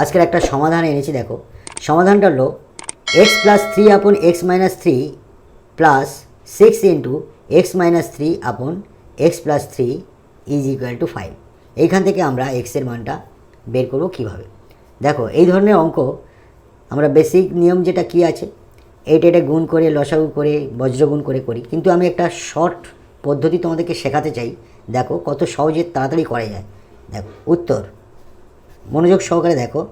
আজকের একটা সমাধান এনেছি, দেখো। সমাধানটা হলো x plus three upon x minus three plus six into x minus three upon x plus three is equal to five এইখান থেকে আমরা এক্সের মানটা বের করব কীভাবে? দেখো, এই ধরনের অঙ্ক, আমরা বেসিক নিয়ম যেটা কি আছে, এইটা এটা গুণ করে, লসাগু করে বজ্রগুণ করে করি। কিন্তু আমি একটা শর্ট পদ্ধতি তোমাদেরকে শেখাতে চাই। দেখো, কত সহজে তাড়াতাড়ি করা যায়। দেখো, উত্তর। মনোযোগ সহকারে দেখো।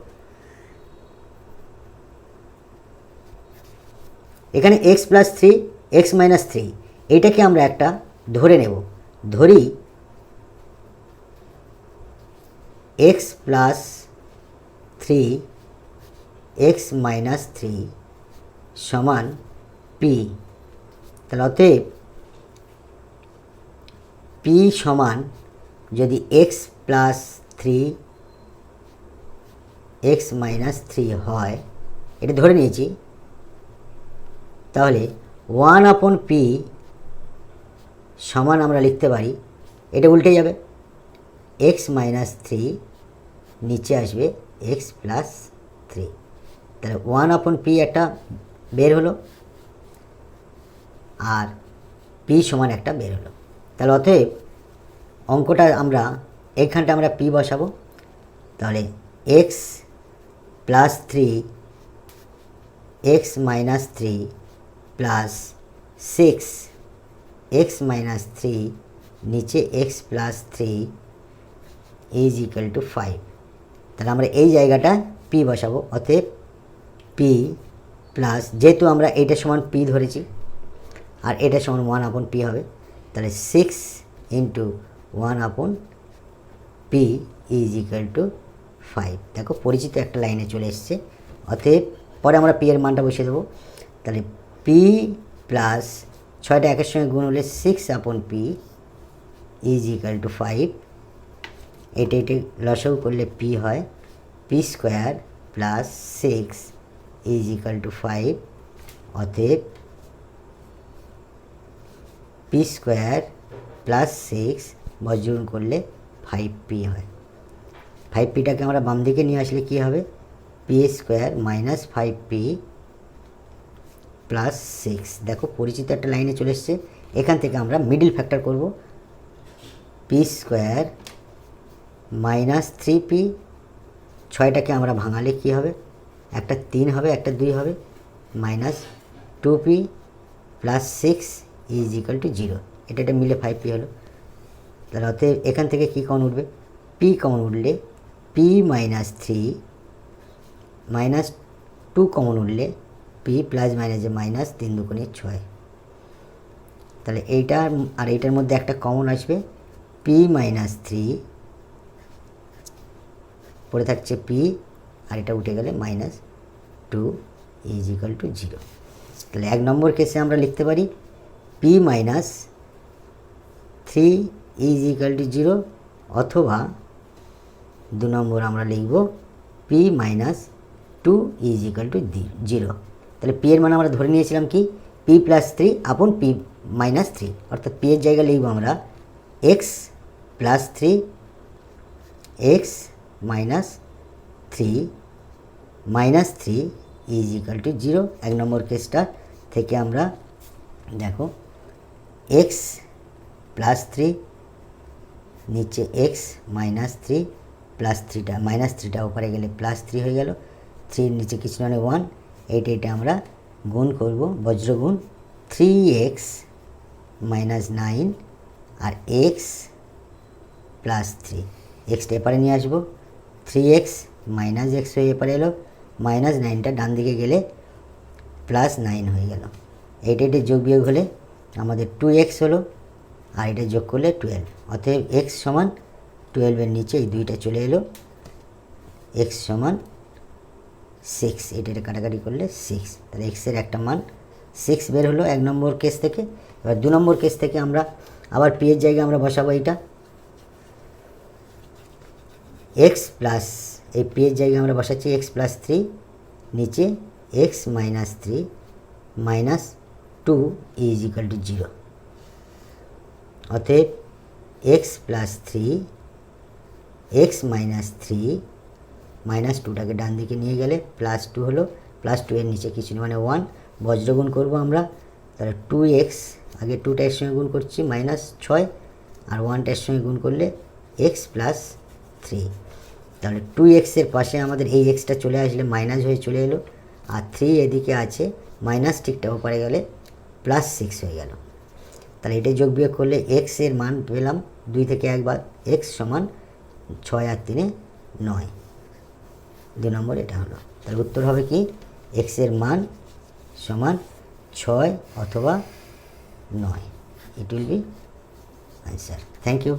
এখানে x plus three x minus three এইটাকে আমরা একটা ধরে নেব। ধরি x plus three x minus three সমান পি তাহলে অতএব পি সমান যদি x plus three x minus three হয়, এটা ধরে নিয়েছি। তাহলে ওয়ান আপন পি সমান আমরা লিখতে পারি, এটা উল্টে যাবে। এক্স মাইনাস থ্রি নিচে আসবে এক্স প্লাস থ্রি তাহলে ওয়ান আপন পি একটা বের হলো, আর পি সমান একটা বের হলো। তাহলে অতএব অঙ্কটা আমরা, এইখানটা আমরা পি বসাবো। তাহলে x plus three x minus three plus six x minus three নিচে x plus three is equal to five তাহলে আমরা এই জায়গাটা পি বসাবো, অতএব পি প্লাস যেহেতু আমরা এইটার সমান পি ধরেছি, আর এটার সমান ওয়ান আপন পি হবে, তাহলে six into one upon p is equal to five দেখো, পরিচিত একটা লাইনে চলে এসছে। অতএব, পরে আমরা পি এর মানটা বসিয়ে দেবো। তাহলে পি প্লাস ছয়টা একের সঙ্গে গুণ হলে six upon p is equal to five এটা এটা লসও করলে পি হয়। P square plus six is equal to five অতএব পি স্কোয়ার প্লাস সিক্স বজ্রগুণ করলে ফাইভ পি হয়। ফাইভ পিটাকে আমরা বাম দিকে নিয়ে আসলে কী হবে? P square minus five p plus six দেখো, পরিচিত একটা লাইনে চলে এসছে। এখান থেকে আমরা মিডিল ফ্যাক্টর করব। P square minus three p ছয়টাকে আমরা ভাঙালে কী হবে? একটা তিন হবে, একটা দুই হবে। Minus two p plus six is equal to zero এটা এটা মিলে ফাইভ পি হলো। তাহলে অতএব এখান থেকে কী কমন উঠবে? পি কমন উঠলে p minus three minus two common উঠলে পি প্লাস মাইনাসে মাইনাস তিন দুগুণে ছয়। তাহলে এইটার আর এইটার মধ্যে একটা কমন আসবে। পি মাইনাস থ্রি পড়ে থাকছে পি আর এটা উঠে গেলে minus two is equal to zero তাহলে এক নম্বর কেসে আমরা লিখতে পারি p minus three is equal to zero অথবা দু নম্বর আমরা লিখব p minus two is equal to zero তাহলে পি এর মানে আমরা ধরে নিয়েছিলাম কি? P plus three upon p minus three অর্থাৎ পি এর জায়গায় লিখব আমরা x plus three x minus three minus three is equal to zero এক নম্বর কেসটা থেকে আমরা দেখো এক্স প্লাস থ্রি নিচে এক্স মাইনাস থ্রি প্লাস থ্রিটা মাইনাস থ্রিটা ওপরে গেলে প্লাস থ্রি হয়ে গেল। থ্রির নিচে কিছু মানে ওয়ান এইটা এটা আমরা গুণ করব, বজ্রগুণ থ্রি এক্স মাইনাস নাইন আর এক্স প্লাস থ্রি এক্সটা এপারে নিয়ে আসব। থ্রি এক্স মাইনাস এক্স হয়ে এপারে এলো। মাইনাস নাইনটা ডান দিকে গেলে প্লাস নাইন হয়ে গেল। এইটা এটা যোগ বিয়োগ হলে আমাদের টু এক্স হলো, আর এটা যোগ করলে টুয়েলভ অতএব এক্স সমান টুয়েলভের নিচে এই দুইটা চলে এলো। এক্স সমান সিক্স এটা কাটাকাটি করলে সিক্স তাহলে এক্সের একটা মান সিক্স বের হলো এক নম্বর কেস থেকে। এবার দু নম্বর কেস থেকে আমরা আবার পি এর জায়গায় আমরা বসাবো এইটা। এক্স প্লাস এই পি এর জায়গায় আমরা বসাচ্ছি এক্স প্লাস থ্রি নিচে x minus three minus two is equal to zero অতএব x plus three x minus three minus টুটাকে ডান দিকে নিয়ে গেলে প্লাস টু হলো প্লাস টু এর নিচে কিছু মানে ওয়ান বজ্রগুণ করব আমরা। তাহলে টু এক্স আগে টুটা এর সঙ্গে গুণ করছি মাইনাস ছয়, আর ওয়ানটা এর সঙ্গে গুণ করলে এক্স প্লাস থ্রি তাহলে টু এক্সের পাশে আমাদের এই এক্সটা চলে আসলে মাইনাস হয়ে চলে এলো, আর থ্রি এদিকে আছে মাইনাস ঠিকটা ওপারে গেলে প্লাস সিক্স হয়ে গেল। তাহলে এটা যোগ বিয়োগ করলে এক্সের মান পেলাম দুই থেকে একবার এক্স সমান ছয় আর তিনে নয়। দু নম্বর এটা হলো। তাহলে উত্তর হবে কি? এক্সের মান সমান ছয় অথবা নয়। It will be answer thank you